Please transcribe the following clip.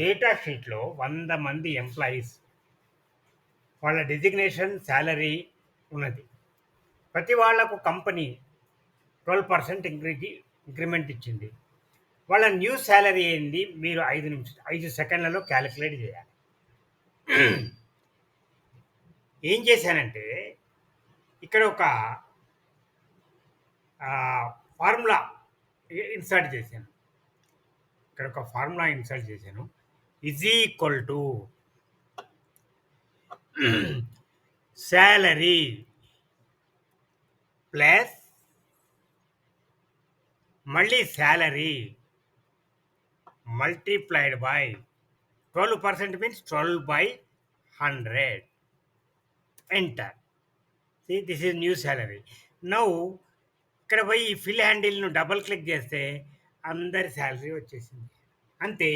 Data షీట్లో వంద మంది ఎంప్లాయీస్. వాళ్ళ డిజిగ్నేషన్ శాలరీ ఉన్నది. ప్రతి వాళ్ళకు company twelve percent incre increment ఇచ్చింది. వాళ్ళ న్యూ శాలరీ ఏంది? మీరు ఐదు నిమిషం ఐదు సెకండ్లలో క్యాలిక్యులేట్ చేయాలి. ఏం చేశానంటే ఇక్కడ ఒక ఫార్ములా ఇన్సర్ట్ చేశాను. ఇక్కడ ఒక ఫార్ములా ఇన్సర్ట్ చేశాను. Is equal to salary plus మళ్ళీ salary multiplied by twelve percent means twelve by hundred enter C this is new salary now ఇక్కడ పోయి ఫిల్ హ్యాండిల్ను డబల్ క్లిక్ చేస్తే అందరి శాలరీ వచ్చేసింది. అంతే.